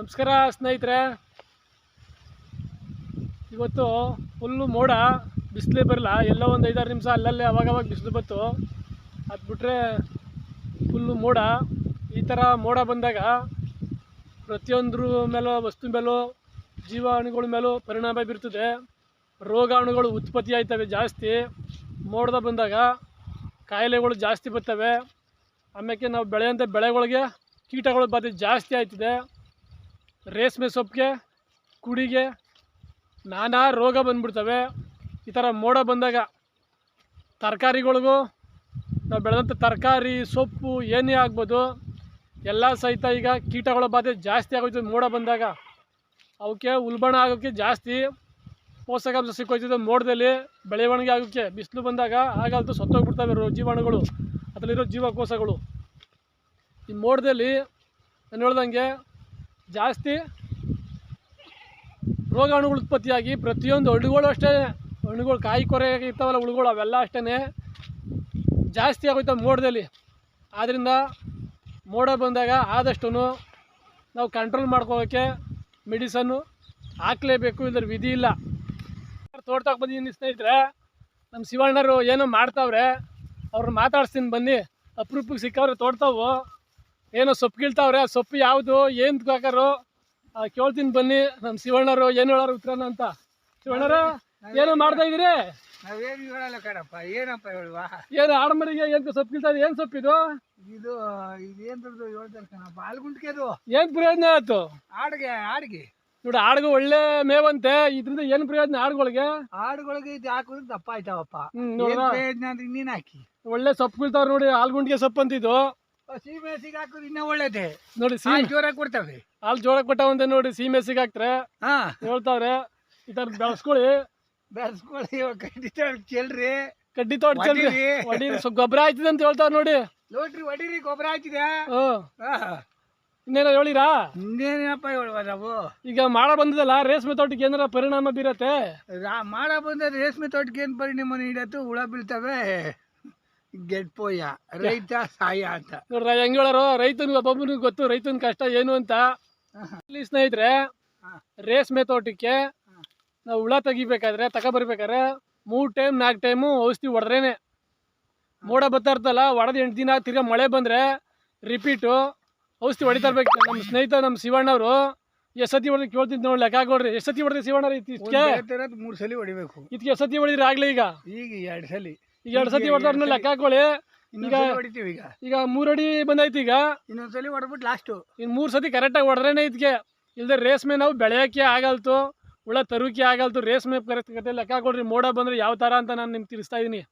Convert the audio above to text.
ನಮಸ್ಕಾರ ಸ್ನೇಹಿತರೆ. ಇವತ್ತು ಫುಲ್ಲು ಮೋಡ, ಬಿಸಿಲೇ ಬರಲ್ಲ ಎಲ್ಲೋ ಒಂದು ಐದಾರು ನಿಮಿಷ ಅಲ್ಲಲ್ಲೇ ಅವಾಗವಾಗ ಬಿಸಿಲು ಬತ್ತು ಅದು ಬಿಟ್ಟರೆ ಫುಲ್ಲು ಮೋಡ. ಈ ಥರ ಮೋಡ ಬಂದಾಗ ಪ್ರತಿಯೊಂದ್ರ ಮೇಲೂ, ವಸ್ತು ಮೇಲೂ, ಜೀವಾಣುಗಳ ಮೇಲೂ ಪರಿಣಾಮ ಬೀರ್ತದೆ. ರೋಗಾಣುಗಳು ಉತ್ಪತ್ತಿ ಆಯ್ತವೆ ಜಾಸ್ತಿ. ಮೋಡದ ಬಂದಾಗ ಕಾಯಿಲೆಗಳು ಜಾಸ್ತಿ ಬರ್ತವೆ. ಆಮೇಲೆ ನಾವು ಬೆಳೆಯಂಥ ಬೆಳೆಗಳಿಗೆ ಕೀಟಗಳ ಬಾಧೆ ಜಾಸ್ತಿ ಆಯ್ತದೆ ರೇಷ್ಮೆ ಸೊಪ್ಪಿಗೆ, ಕುಡಿಗೆ, ನಾನಾ ರೋಗ ಬಂದ್ಬಿಡ್ತವೆ. ಈ ಥರ ಮೋಡ ಬಂದಾಗ ತರಕಾರಿಗಳಿಗೂ ನಾವು ಬೆಳೆದಂಥ ತರಕಾರಿ, ಸೊಪ್ಪು ಏನೇ ಆಗ್ಬೋದು, ಎಲ್ಲ ಸಹಿತ ಈಗ ಕೀಟಗಳ ಬಾಧೆ ಜಾಸ್ತಿ ಆಗೋಯ್ತದೆ. ಮೋಡ ಬಂದಾಗ ಅವಕ್ಕೆ ಉಲ್ಬಣ ಆಗೋಕ್ಕೆ ಜಾಸ್ತಿ, ಪೋಷಕಾಂಶ ಸಿಕ್ಕೋಯ್ತದೆ ಮೋಡದಲ್ಲಿ, ಬೆಳವಣಿಗೆ ಆಗೋಕ್ಕೆ. ಬಿಸಿಲು ಬಂದಾಗ ಆಗಲ್ತು ಸತ್ತೋಗ್ಬಿಡ್ತವೆ ಜೀವಾಣುಗಳು. ಅದರಲ್ಲಿರೋ ಜೀವಕೋಶಗಳು. ಈ ಮೋಡದಲ್ಲಿ ನಾನು ಹೇಳ್ದಂಗೆ ಜಾಸ್ತಿ ರೋಗಾಣುಗಳು ಉತ್ಪತ್ತಿಯಾಗಿ ಪ್ರತಿಯೊಂದು ಹಣ್ಣುಗಳು ಅಷ್ಟೇ, ಹಣ್ಣುಗಳು ಕಾಯಿ ಕೊರೆ ಇರ್ತಾವಲ್ಲ ಹುಳುಗಳು, ಅವೆಲ್ಲ ಅಷ್ಟೇ ಜಾಸ್ತಿ ಆಗೋಯ್ತವೆ ಮೋಡದಲ್ಲಿ. ಆದ್ದರಿಂದ ಮೋಡ ಬಂದಾಗ ಆದಷ್ಟು ನಾವು ಕಂಟ್ರೋಲ್ ಮಾಡ್ಕೊಳ್ಳೋಕ್ಕೆ ಮೆಡಿಸನ್ನು ಹಾಕ್ಲೇಬೇಕು ಇಲ್ಲದ್ರೆ ವಿಧಿ ಇಲ್ಲ. ತೋಟದಾಗ ಬಂದಿದ್ದೀನಿ ಸ್ನೇಹಿತರೆ, ನಮ್ಮ ಶಿವಣ್ಣರು ಏನೋ ಮಾಡ್ತಾವ್ರೆ, ಅವ್ರನ್ನ ಮಾತಾಡ್ಸ್ತೀನಿ ಬನ್ನಿ. ಅಪರೂಪಕ್ಕೆ ಸಿಕ್ಕವ್ರೆ ತೋಡ್ತಾವು. ಏನೋ ಸೊಪ್ಪು ಕೀಳ್ತಾವ್ರೆ ಆ ಸೊಪ್ಪು ಯಾವುದು ಏನು ಕಾಕಾರು ಕೇಳ್ತೀನಿ ಬನ್ನಿ ನಮ್ಮ ಶಿವಣ್ಣರು ಏನು ಹೇಳೋರು ಉತ್ತರನ ಅಂತ. ಶಿವಣ್ಣರ ಏನೋ ಮಾಡ್ತಾ ಇದ್ದೀರಿ? ನಾವೇನು ಹೇಳಲ್ಲ ಕಣಪ್ಪ ಏನಪ್ಪ ಹೇಳುವ? ಏನು ಆಡಮರಿಗೆ ಏನು ಸೊಪ್ಪು ಕೀಳ್ತಾ ಏನು ಸೊಪ್ಪಿದು ಇದು? ಇದೇನ್ರದ್ದು ಹೇಳ್ತಾರೆ ಕಣಪ್ಪ ಆಲ್ಗುಂಟ್ಗೆದು ಏನು ಪ್ರಯೋಜನ ಆಯ್ತು? ಆಡ್ಗೆ ಆಡ್ಗೆ. ನೋಡಿ ಆಡ್ಗು ಒಳ್ಳೆ ಮೇವಂತೆ ಇದ್ರಿಂದ ಏನು ಪ್ರಯೋಜನ ಆಡುಗಳಿಗೆ? ಆಡುಗಳಿಗೆ ಇದು ಹಾಕಿದ್ರೆ ದಪ್ಪ ಆಯ್ತಾವಪ್ಪ. ಪ್ರಯೋಜನ ಅಂದ್ರೆ ಹಾಕಿ? ಒಳ್ಳೆ ಸೊಪ್ಪು ಕೀಳ್ತಾವ್ರೆ ನೋಡಿ ಆಲ್ಗುಂಡಿಗೆ ಸೊಪ್ಪು ಅಂತಿದ್ದು ಸೀಮೆಸಿಗೆ ಹಾಕಿದ್ರೆ ಇನ್ನೂ ಒಳ್ಳೇದೆ. ನೋಡಿ ಸೀಮೆ ಜೋರಾಗಿ ಕೊಡ್ತವೆ. ಹಾಲು ಜೋಳಕ್ಕೆ ಕೊಟ್ಟವಂತೆ ನೋಡಿ ಸೀಮೆ ಸಿಗಾಕ್ತಾರೆ. ಹಾ. ಹೇಳ್ತಾವ್ರೆ ಈ ಥರ ಬೆಳೆಸ್ಕೊಳ್ಳಿ. ಬೆಳೆಸ್ಕೊಳ್ಳಿ ಕಡ್ಡಿ ಚೆಲ್ರಿ ಕಡ್ಡಿ ತೋಟ ಚೆಲ್ರಿ ಹೊಡೀರಿ. ಹೊಡೀರಿ ಸ್ವಲ್ಪ ಗೊಬ್ಬರ ಆಯ್ತದೆ ಅಂತ ಹೇಳ್ತಾವ್ರೆ ನೋಡಿ. ನೋಡ್ರಿ ಹೊಡೀರಿ ಗೊಬ್ಬರ ಹ್ಞೂ ಇನ್ನೇನೋ ಹೇಳಿರಾ? ಇನ್ನೇನಪ್ಪ ಹೇಳುವ ನಾವು? ಈಗ ಮಾಡ ಬಂದದಲ್ಲ ರೇಷ್ಮೆ ತೋಟಕ್ಕೆ ಏನಾರ ಪರಿಣಾಮ ಬೀರತ್ತೆ? ಮಾಡ ಬಂದ ರೇಷ್ಮೆ ತೋಟಕ್ಕೆ ಏನು ಪರಿಣಾಮ ನೀಡತ್ತು? ಹುಳ ಬೀಳ್ತವೆ. ಗೆಡ್ಪೋಯ ರೈತ ಸಾಯ ಅಂತ. ನೋಡ್ರ ಹೆಂಗ್ ಹೇಳೋರು ಒಬ್ಬೊಬ್ಬನಿಗೆ ಗೊತ್ತು. ರೈತನ ಕಷ್ಟ ಏನು ಅಂತ. ಇಲ್ಲಿ ಸ್ನೇಹಿತರೆ ರೇಸ್ ರೇಷ್ಮೆ ತೋಟಕ್ಕೆ ನಾವು ಹುಳ ತೆಗಿಬೇಕಾದ್ರೆ ತಗೊಬರ್ಬೇಕಾದ್ರೆ ಮೂರು ಟೈಮ್ ನಾಲ್ಕು ಟೈಮು ಔಷಧಿ ಹೊಡೆದ್ರೇನೆ. ಮೋಡ ಬರ್ತಾ ಇರ್ತಲ್ಲ ಹೊಡೆದು ಎಂಟು ದಿನ ತಿರ್ಗಾ ಮಳೆ ಬಂದರೆ ರಿಪೀಟು ಔಷಧಿ ಹೊಡಿತಾ ಇರ್ಬೇಕು. ನಮ್ಮ ಸ್ನೇಹಿತ ನಮ್ಮ ಶಿವಣ್ಣವರು ಎಷ್ಟು ಸತಿ ಹೊಡೆದು ಕೇಳ್ತಿದ್ದು ನೋಡಿ ಲೆಕ್ಕ ಹಾಕೊಡ್ರಿ ಎಷ್ಟು ಸತಿ ಹೊಡೆದ್ರಿ ಶಿವಣ್ಣ ಇದಕ್ಕೆ ಮೂರು ಸಲ ಹೊಡಿಬೇಕು. ಇದಕ್ಕೆ ಎಷ್ಟು ಸತಿ ಹೊಡಿದ್ರಿ ಆಗ್ಲಿ ಈಗ? ಈಗ ಎರಡು ಸಲ. ಈಗ ಎರಡು ಸತಿ ಹೊಡೆದ್ರೆ ಲೆಕ್ಕ ಹಾಕೊಳ್ಳಿ. ಈಗ ಹೊಡಿತೀವಿ ಈಗ. ಈಗ ಮೂರಡಿ ಬಂದೈತಿ ಈಗ. ಇನ್ನೊಂದ್ಸಲಿ ಹೊಡ್ಬಿಟ್ಟು ಲಾಸ್ಟು ಇನ್ನು ಮೂರು ಸತಿ ಕರೆಕ್ಟಾಗಿ ಹೊಡೆದ್ರೇನೆ ಇದಕ್ಕೆ ಇಲ್ಲದೆ ರೇಷ್ಮೆ ನಾವು ಬೆಳೆಯೋಕ್ಕೆ ಆಗಲ್ತು. ಹುಳ ತರುಕೆ ಆಗಲ್ತು. ರೇಷ್ಮೆ ಕರೆಕ್ಟ್ ಲೆಕ್ಕ ಕೊಡ್ರಿ ಮೋಡ ಬಂದರೆ ಯಾವ ಥರ ಅಂತ ನಾನು ನಿಮ್ಗೆ ತಿಳಿಸ್ತಾ ಇದ್ದೀನಿ